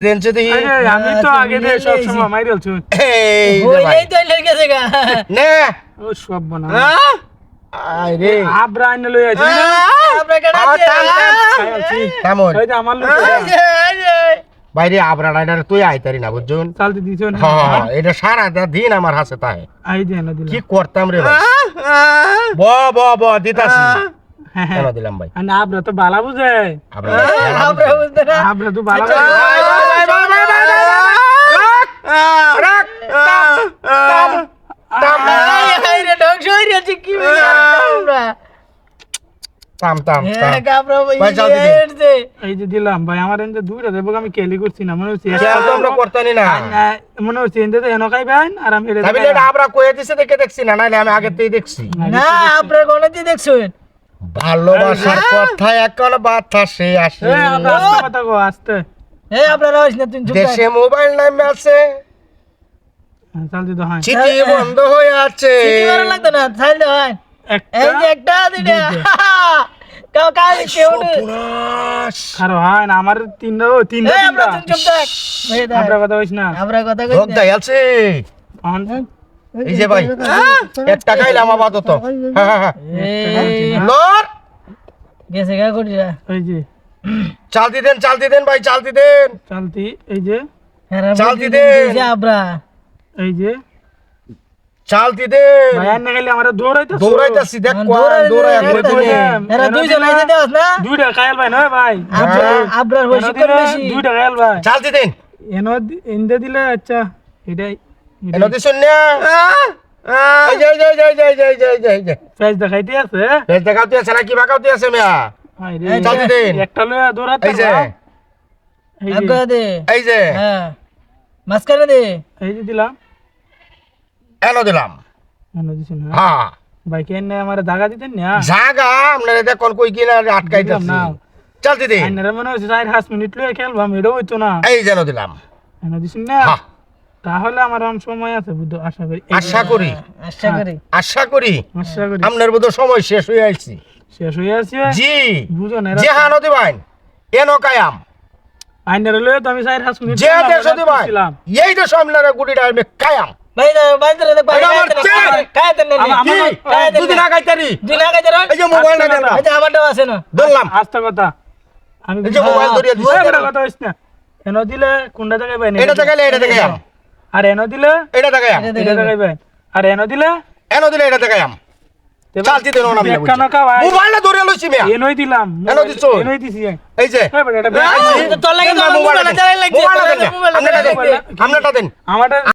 রেঞ্চে দেখি আমি তো আগে দিয়ে সব সময় মাইরে আলছি এই ওই তো লেগে গেছে গা। ও সব বানা। আয় রে আবরা আইনে লই আছি আমরা কেডা আ, থাম, থাম। খাই আলছি কেমন? এই যে আমার লোক বাইরে আবরা ডাইনার তুই আইতারি না বুঝছুন? চালতে দিছ না? হ্যাঁ এটা সারা দিন আমার হাসে তাই আই দে না দিলা কি করতাম রে ভাই? ব ব ব দিতাছি। হ্যাঁ কেন হ্যাঁ দিলাম ভাই? আর আবরা তো বালা বুঝে। আবরা আমরা বুঝতে না। আবরা তো বালা আমি কেলি করছি না মনে হচ্ছে মনে হচ্ছে ভাই আর আমি আমরা কয়ে দিছে দেখে দেখছি না নাইলে আমি আগের থেকে দেখছি। না আপনার গণতি দেখছেন? ভালোবাসার কথা এখন বাতাসে আসে। হ্যাঁ, কথা এই আপনারা দেশে মোবাইল নামে আছে চাল দিতে হয়। চিঠি বন্ধ হয়ে আছে। চিঠি মারা লাগতো না? ছাইল দাও হয়। একটা এই যে একটা দিনে কাউ কাউ কেউ নেই। হয় না। আমার তিনটা তিনটা আমরা চুপ থাক আমরা কথা কইস না আমরা কথা কই লোক দেয় আছে এই যে ভাই এক টাকাই লাম আপাতত হ্যাঁ, হ্যাঁ, হ্যাঁ। এই লর গেছে গা করি এই যে চালতি দেন চালতি দেন ভাই চালতি দেন চালতি এই যে চালতি দে। আবরা এই যে চালতি দেন ভাই আর না গেলে আমরা দৌড়াইতে দৌড়াইতাছি দেখ কোয়া দৌড়াই এরা দুইজন আইতে দেওয়াস না? দুইটা খায়াল ভাই নয় ভাই। আবরার বয়স দিলে বেশি। দুইটা খায়াল ভাই। চালতি দেন এনো দি- এনদে দিলে আচ্ছা এটাই এনো দিছুন না। এই যে, এই যে, এই যে, এই যে, এই যে, এই যে, এই যে, এই যে। প্রাইস দেখাইতে আছে? বেশ দেখাওতে আছে না কি বাঁকাওতে আছে মিয়া। এই চালতি দেন একটা লয়ে দৌড়াতে এই যে। দে। এই যে। হ্যাঁ। মাঝখানে দে। এই যে দিলাম। এনো দিলাম। দিছেন হ্যাঁ? হ্যাঁ। ভাই কেন আমার দাগা দিতেন না? জাগা? আপনারা কই কিনা আটকাইতেছি দিলাম না। আইনারা মনে হচ্ছে মিনিট লয়ে খেলবাম হইতো না। এই যেন দিলাম। দিছেন না? হ্যাঁ। তাহলে আমার অন সময় আছে বুদ্ধ আশা করি। আশা করি। আশা করি। আশা করি। আশা করি। আপনার বোধ সময় শেষ হয়ে আইছি। শেষ হয়ে আছে? জি। বুঝো না যে হানো দিবাইন এনো কায়াম। আইনারা লয়ে তো আমি চার পাঁচ মিনিট যে দেশ দিবাইন করছিলাম। এই দেশ আপনারা গুটিটা আমি কায়াম ভাই ভাই দা দেখ ভাই এটা আমার চ্যানেল। কায় দেন না আমার- কি? আমার- দুদিন আগে যারা এই যে মোবাইল না দেন এই যে আমারটাও আছে না। ধরলাম। আস্তে কথা। আমি এই যে মোবাইল ধরিয়ে দিছি। বড় কথা হইছ না। এনো দিলে কোনটা জায়গায় পাই এটা দেখাইলে এটা দেখাইম আর এনো দিলে এটা দেখাইম এটা এটা জায়গায় আর এনো দিলে এনো দিলে এটা দেখাইম চালতি দিলাম। এনই দিছ। এনই দিছি